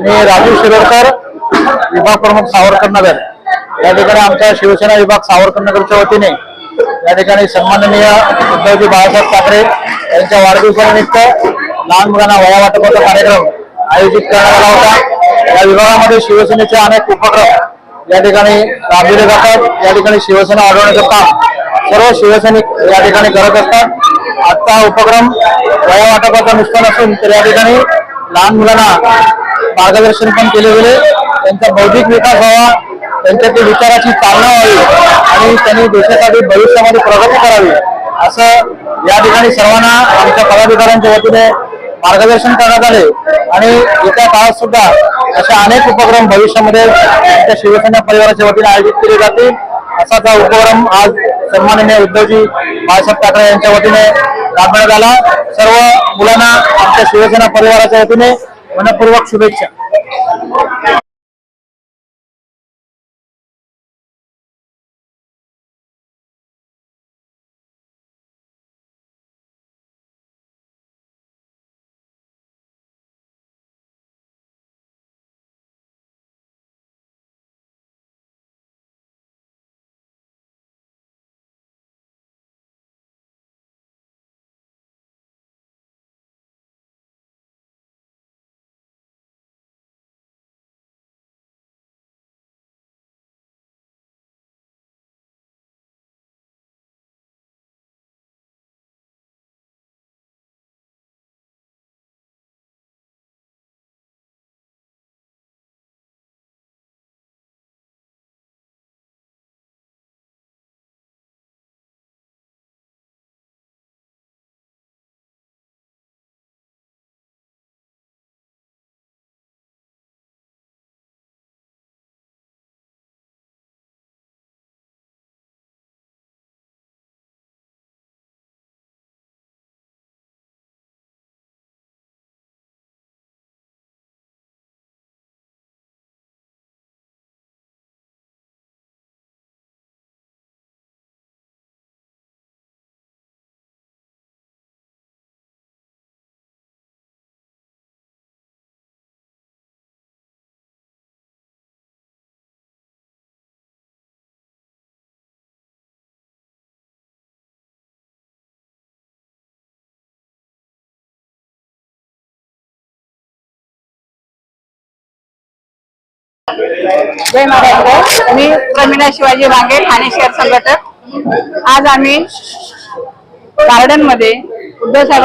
मी राजू शिरोडकर विभाग प्रमुख सावरकर नगर या ठिकाणी आमच्या शिवसेना विभाग सावरकर नगरच्या वतीने या ठिकाणी सन्माननीय उद्धवजी बाळासाहेब ठाकरे यांच्या वाढदिवसानिमित्त लहान मुलांना वया वाटपाचा कार्यक्रम आयोजित करण्यात आला होता. या विभागामध्ये शिवसेनेचे अनेक उपक्रम या ठिकाणी राबविले जातात. या ठिकाणी शिवसेना वाढवण्याचं काम सर्व शिवसैनिक या ठिकाणी करत असतात. आजचा हा उपक्रम वया वाटपाचा नुकसान नसून तर या ठिकाणी लहान मुलांना मार्गदर्शन पण केले गेले. त्यांचा बौद्धिक विकास व्हावा. त्यांच्यातील विचाराची चालना व्हावी. आणि त्यांनी देशासाठी भविष्यामध्ये प्रगती करावी. असं या ठिकाणी सर्वांना आमच्या पदाधिकाऱ्यांच्या वतीने मार्गदर्शन करण्यात आले. आणि येत्या काळात सुद्धा अशा अनेक उपक्रम भविष्यामध्ये आमच्या शिवसेना परिवाराच्या वतीने आयोजित केले जातील. असाच हा उपक्रम आज सन्माननीय उद्धवजी बाळासाहेब ठाकरे यांच्या वतीने राबवण्यात आला. सर्व मुलांना आमच्या शिवसेना परिवाराच्या वतीने मनपूर्वक शुभेच्छा. जय महाराष्ट्र मी प्रमिला शिवाजी वांगे ठाणे शहर संघटक. आज आम्ही गार्डनमध्ये उद्धव साहेब